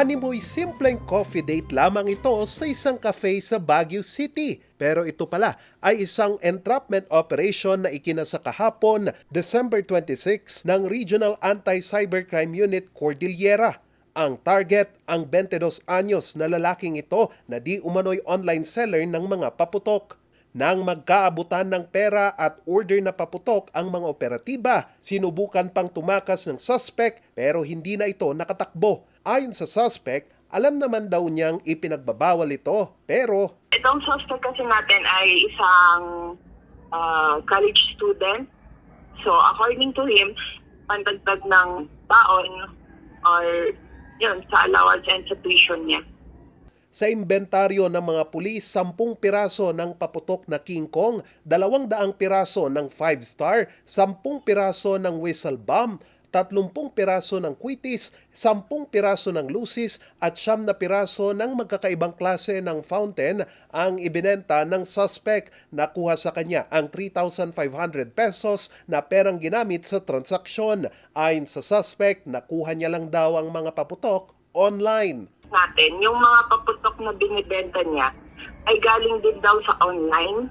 Animoy simpleng coffee date lamang ito sa isang cafe sa Baguio City. Pero ito pala ay isang entrapment operation na ikinasa kahapon, December 26 ng Regional Anti-Cybercrime Unit Cordillera. Ang target, ang 22 anyos na lalaking ito na di umano'y online seller ng mga paputok. Nang magkaabutan ng pera at order na paputok ang mga operatiba, sinubukan pang tumakas ng suspect pero hindi na ito nakatakbo. Ayon sa suspect, alam naman daw niyang ipinagbabawal ito pero Itong suspect kasi natin ay isang ah, college student. So, according to him, pandagdag ng baon or yun, sa allowance and sa tuition niya. Sa imbentaryo ng mga pulis, 10 piraso ng paputok na King Kong, 200 piraso ng 5 star, 10 piraso ng whistle bomb, 30 piraso ng quitis, 10 piraso ng lucis at 9 na piraso ng magkakaibang klase ng fountain ang ibinenta ng suspect. Nakuha sa kanya ang 3,500 pesos na perang ginamit sa transaksyon. Ayon sa suspect, nakuha niya lang daw ang mga paputok online. Natin, yung mga paputok na binibenta niya ay galing din daw sa online.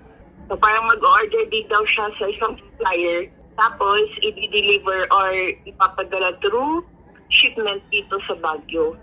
So, parang mag-order din daw siya sa isang supplier tapos i-deliver or ipapadala through shipment dito sa Baguio.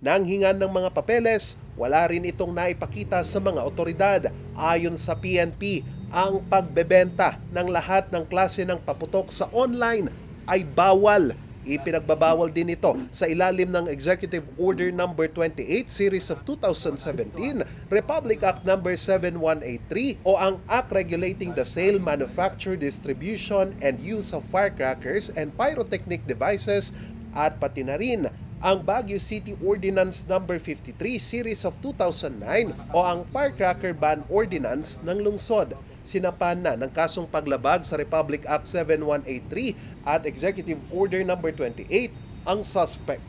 Nang hingan ng mga papeles, wala rin itong naipakita sa mga otoridad. Ayon sa PNP, ang pagbebenta ng lahat ng klase ng paputok sa online ay bawal. Ipinagbabawal din ito sa ilalim ng Executive Order Number 28 Series of 2017, Republic Act Number 7183 o ang Act Regulating the Sale, Manufacture, Distribution and Use of Firecrackers and Pyrotechnic Devices at pati na rin ang Baguio City Ordinance Number 53 Series of 2009 o ang Firecracker Ban Ordinance ng lungsod. Sinapan na ng kasong paglabag sa Republic Act 7183 at Executive Order Number 28 ang suspect.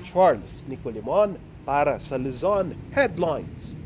Charles Nicolimon para sa Luzon Headlines.